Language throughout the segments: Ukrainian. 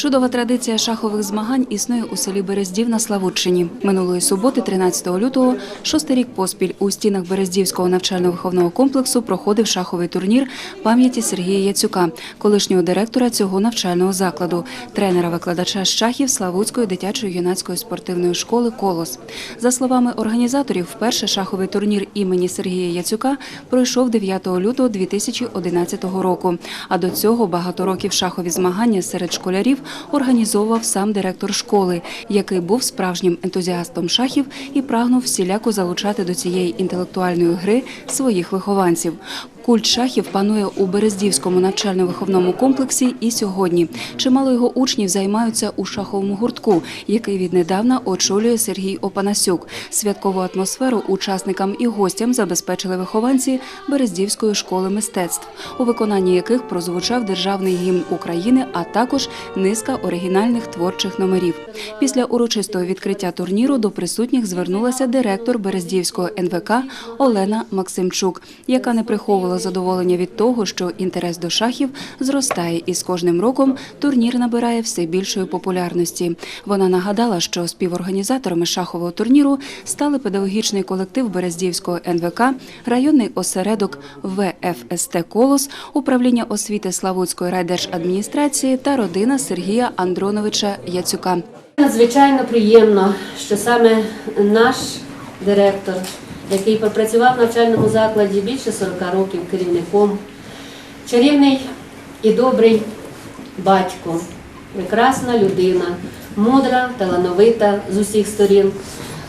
Чудова традиція шахових змагань існує у селі Берездів на Славутчині. Минулої суботи, 13 лютого, шостий рік поспіль у стінах Берездівського навчально-виховного комплексу проходив шаховий турнір пам'яті Сергія Яцюка, колишнього директора цього навчального закладу, тренера-викладача з шахів Славутської дитячої юнацької спортивної школи Колос. За словами організаторів, вперше шаховий турнір імені Сергія Яцюка пройшов 9 лютого 2011 року. А до цього багато років шахові змагання серед школярів організовував сам директор школи, який був справжнім ентузіастом шахів і прагнув всіляко залучати до цієї інтелектуальної гри своїх вихованців. Культ шахів панує у Берездівському навчально-виховному комплексі і сьогодні. Чимало його учнів займаються у шаховому гуртку, який віднедавна очолює Сергій Опанасюк. Святкову атмосферу учасникам і гостям забезпечили вихованці Берездівської школи мистецтв, у виконанні яких прозвучав державний гімн України, а також низка оригінальних творчих номерів. Після урочистого відкриття турніру до присутніх звернулася директор Берездівського НВК Олена Максимчук, яка не приховувала задоволення від того, що інтерес до шахів зростає, і з кожним роком турнір набирає все більшої популярності. Вона нагадала, що співорганізаторами шахового турніру стали педагогічний колектив Берездівського НВК, районний осередок ВФСТ Колос, управління освіти Славутської райдержадміністрації та родина Сергія Андроновича Яцюка. Надзвичайно приємно, що саме наш директор, який пропрацював в навчальному закладі більше 40 років керівником, чарівний і добрий батько, прекрасна людина, мудра, талановита з усіх сторін.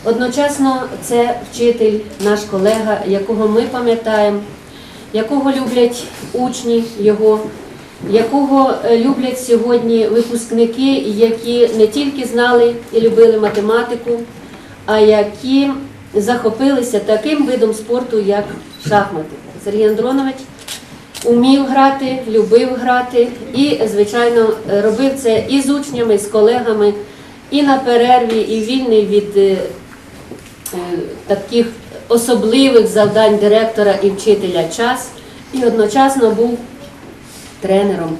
Одночасно це вчитель, наш колега, якого ми пам'ятаємо, якого люблять учні його, якого е, люблять сьогодні випускники, які не тільки знали і любили математику, а які захопилися таким видом спорту, як шахмати. Сергій Андронович умів грати, любив грати і, звичайно, робив це і з учнями, і з колегами, і на перерві, і вільний від е, е, таких особливих завдань директора і вчителя час, і одночасно був тренером.